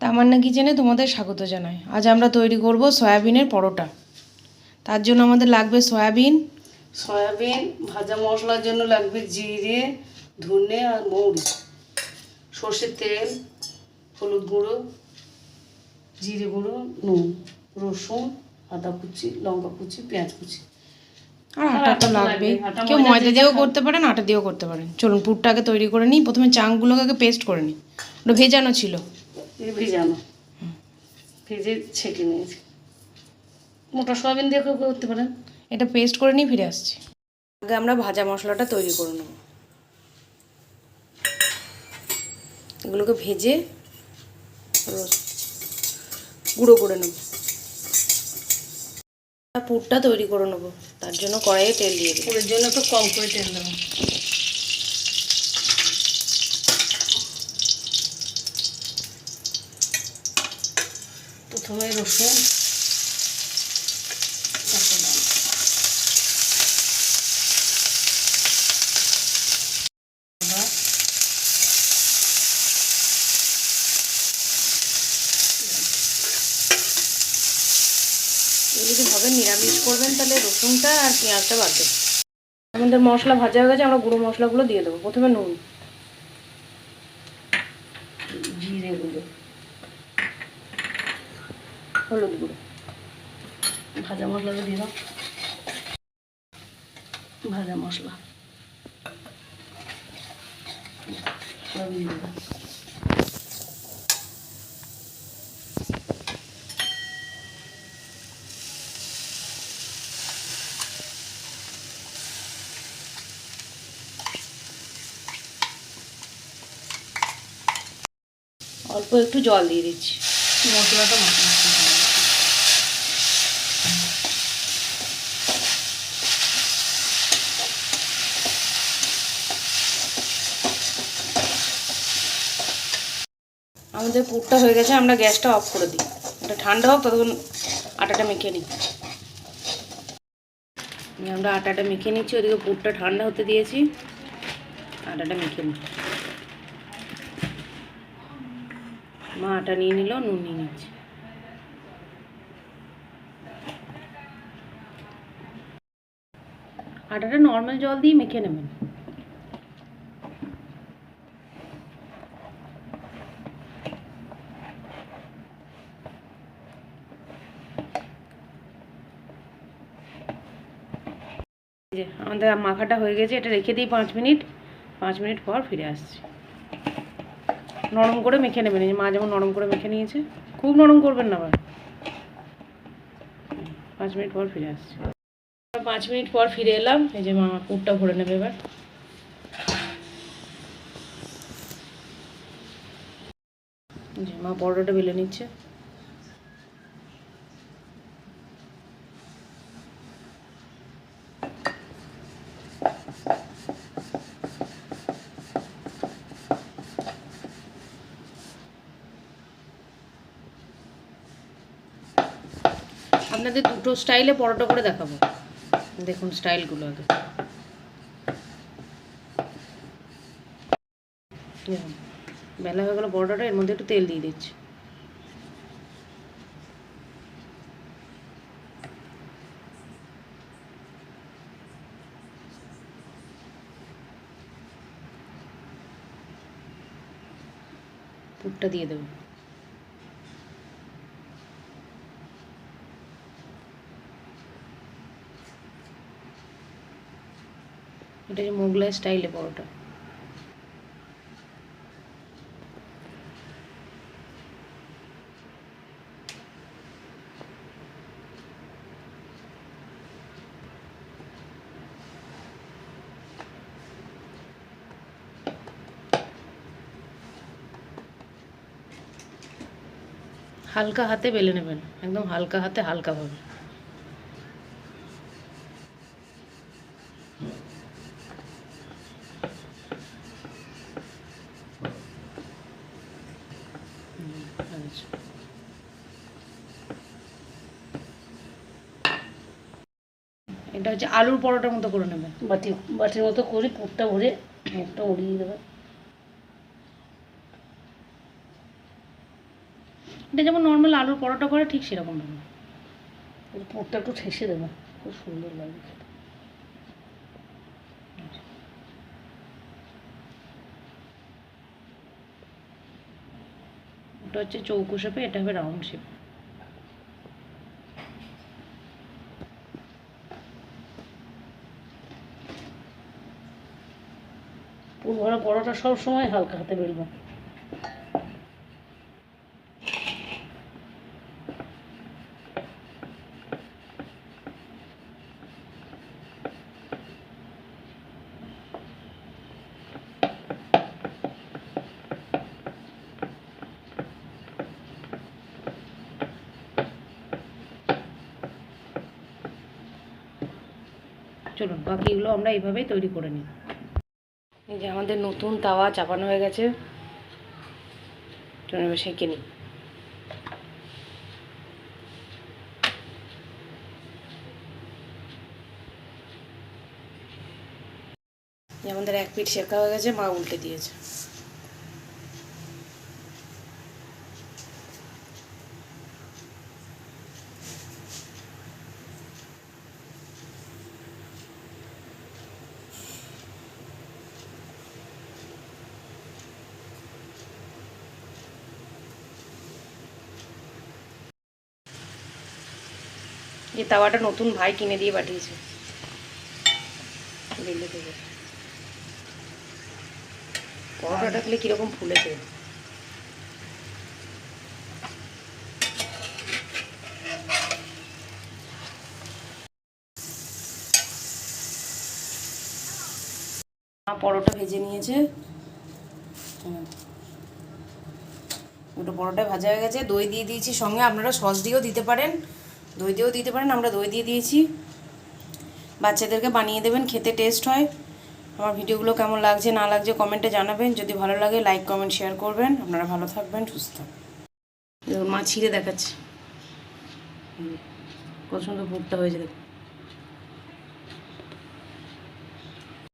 তামান্না কিচেনে তোমাদের স্বাগত জানাই। আজ আমরা তৈরি করব সয়াবিনের পরোটা। তার জন্য আমাদের লাগবে সয়াবিন। সয়াবিন ভাজা মশলার জন্য লাগবে জিরে ধনে আর মৌরি। সর্ষের তেল হলুদ গুঁড়ো জিরে গুঁড়ো নুন রসুন আদা কুচি লঙ্কা কুচি পেঁয়াজ কুচি। আর আটা তো লাগবে। কেউ ময়দা দিয়েও করতে পারেন আটা দিয়েও করতে পারেন। চলুন পুরটা আগে তৈরি করে নিই। প্রথমে চাংগুলোকে আগে পেস্ট করে নিই। ওটা ভেজানো ছিল। ভিজানো ভেজে ছেঁকে নিয়েছি মোটা সয়াবিন দিয়ে কেউ করতে পারেন। এটা পেস্ট করে নিয়ে ফিরে আসছি। আগে আমরা ভাজা মশলাটা তৈরি করে নেব। এগুলোকে ভেজে গুঁড়ো করে নেব। পুরটা তৈরি করে নেব। তার জন্য কড়াইয়ে তেল দিয়ে দিই ওর জন্য একটু কম করে তেল দেবো। প্রথমে রসুন। যদি হবে নিরামিষ করবেন তাহলে রসুনটা আর পেঁয়াজটা বাদ দেবেন আমাদের মশলা ভাজা হয়ে গেছে আমরা গুঁড়ো মশলাগুলো দিয়ে দেবো। প্রথমে নুন। জিরে গুঁড়ো। হলুদ গুঁড়ো। ভাজা মশলাটা দিয়ে দাও। ভাজা মশলা। দিয়ে অল্প একটু জল দিয়ে দিচ্ছি। মশলাটা মাখা আমাদের পুরটা হয়ে গেছে, আমরা গ্যাসটা অফ করে দিই। এটা ঠান্ডা হোক, ততক্ষণ আটাটা মেখে নিই। আমরা আটাটা মেখে নিচ্ছি, ওদিকে পুরটা ঠান্ডা হতে দিয়েছি। আটাটা মেখে নিই। মা আটা নিয়ে নিল, নুন নিয়ে নিচ্ছে। আটাটা নর্মাল জল দিয়ে মেখে নেবেন। যে আমাদের মাখাটা হয়ে গেছে, এটা রেখে দিই পাঁচ মিনিট। পাঁচ মিনিট পর ফিরে আসছি। নরম করে মেখে নেবেন মা যেমন নরম করে মেখে নিয়েছে, খুব নরম করবেন না আবার। পাঁচ মিনিট পর ফিরে আসছি। পাঁচ মিনিট পর ফিরে এলাম, এই যে মা পুরটা ভরে নেবে এবার। যে মা পরোটাটা বেলে নিচ্ছে। আপনাদের দুটো স্টাইলে পরোটা করে দেখাবো। দেখুন স্টাইলগুলো আগে। বেলা হয়ে গেলো পরোটাটা, এর মধ্যে একটু তেল দিয়ে দিচ্ছি। পুরটা দিয়ে দেবো। এটা যে মোগলাই স্টাইলে পরোটা হালকা হাতে বেলে নেবেন একদম হালকা হাতে হালকাভাবে। এটা হচ্ছে আলুর পরোটার মতো করে নেবে। বাটি বাটির মতো করে পুরটা ভরে মুখটা উড়িয়ে দেবে। এটা যেমন নর্মাল আলুর পরোটা করে, ঠিক সেরকম এর পুরটা একটু ঠেসে দেবে। খুব সুন্দর লাগবে খেতে। হচ্ছে চৌকো শেপে এটা হবে রাউন্ড শেপ পুর ভরা পরোটা সব সময় হালকা হাতে বেলবো চলুন, বাকিগুলো আমরা এইভাবেই তৈরি করে নিই। এই যে আমাদের নতুন তাওয়া চাপানো হয়ে গেছে। চলুন সেঁকে নিই। আমাদের এক পিঠ শেখা হয়ে গেছে, মা উল্টে দিয়েছে। যে তাওয়াটা নতুন ভাই কিনে দিয়ে পাঠিয়েছে। দিল্লি থেকে পরোটাটা ফুলেছে? পরোটা ভেজে নিয়েছে। দুটো পরোটা ভাজা হয়ে গেছে। দই দিয়ে দিয়েছি সঙ্গে। আপনারা সস দিয়েও দিতে পারেন। দই দিয়েও দিতে পারেন আমরা দই দিয়ে দিয়েছি। বাচ্চাদেরকে বানিয়ে দেবেন খেতে টেস্ট হয়। আমার ভিডিওগুলো কেমন লাগছে না লাগছে কমেন্টে জানাবেন। যদি ভালো লাগে লাইক কমেন্ট শেয়ার করবেন। আপনারা ভালো থাকবেন সুস্থ। মা ছিঁড়ে দেখাচ্ছে। প্রচণ্ড কত সুন্দর ভুট্টা হয়েছে দেখুন